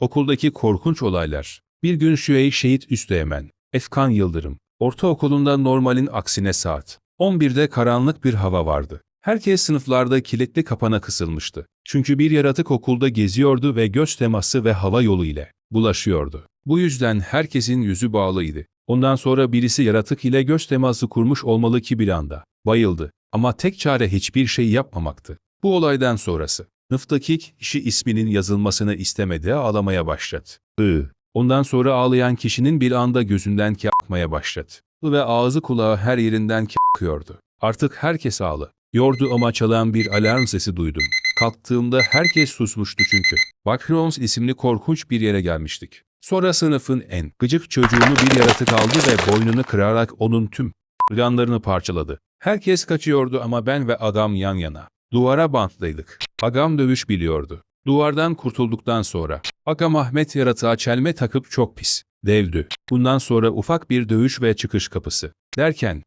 Okuldaki korkunç olaylar. Bir gün Şüey Şehit Üsteğmen, Efkan Yıldırım. Ortaokulunda normalin aksine saat. 11'de karanlık bir hava vardı. Herkes sınıflarda kilitli kapana kısılmıştı. Çünkü bir yaratık okulda geziyordu ve göz teması ve hava yolu ile bulaşıyordu. Bu yüzden herkesin yüzü bağlıydı. Ondan sonra birisi yaratık ile göz teması kurmuş olmalı ki bir anda bayıldı. Ama tek çare hiçbir şey yapmamaktı. Bu olaydan sonrası sınıftaki kişi isminin yazılmasını istemedi ağlamaya başladı. I. Ondan sonra ağlayan kişinin bir anda gözünden akmaya başladı. I ve ağzı kulağı her yerinden akıyordu. Artık herkes ağlı. Yordu ama çalan bir alarm sesi duydum. Kalktığımda herkes susmuştu çünkü. Backrooms isimli korkunç bir yere gelmiştik. Sonra sınıfın en gıcık çocuğunu bir yaratık aldı ve boynunu kırarak onun tüm organlarını parçaladı. Herkes kaçıyordu ama ben ve adam yan yana. Duvara bantlıydık. Agam dövüş biliyordu. Duvardan kurtulduktan sonra Agam Ahmet yaratığa çelme takıp çok pis, devdü. Bundan sonra ufak bir dövüş ve çıkış kapısı. Derken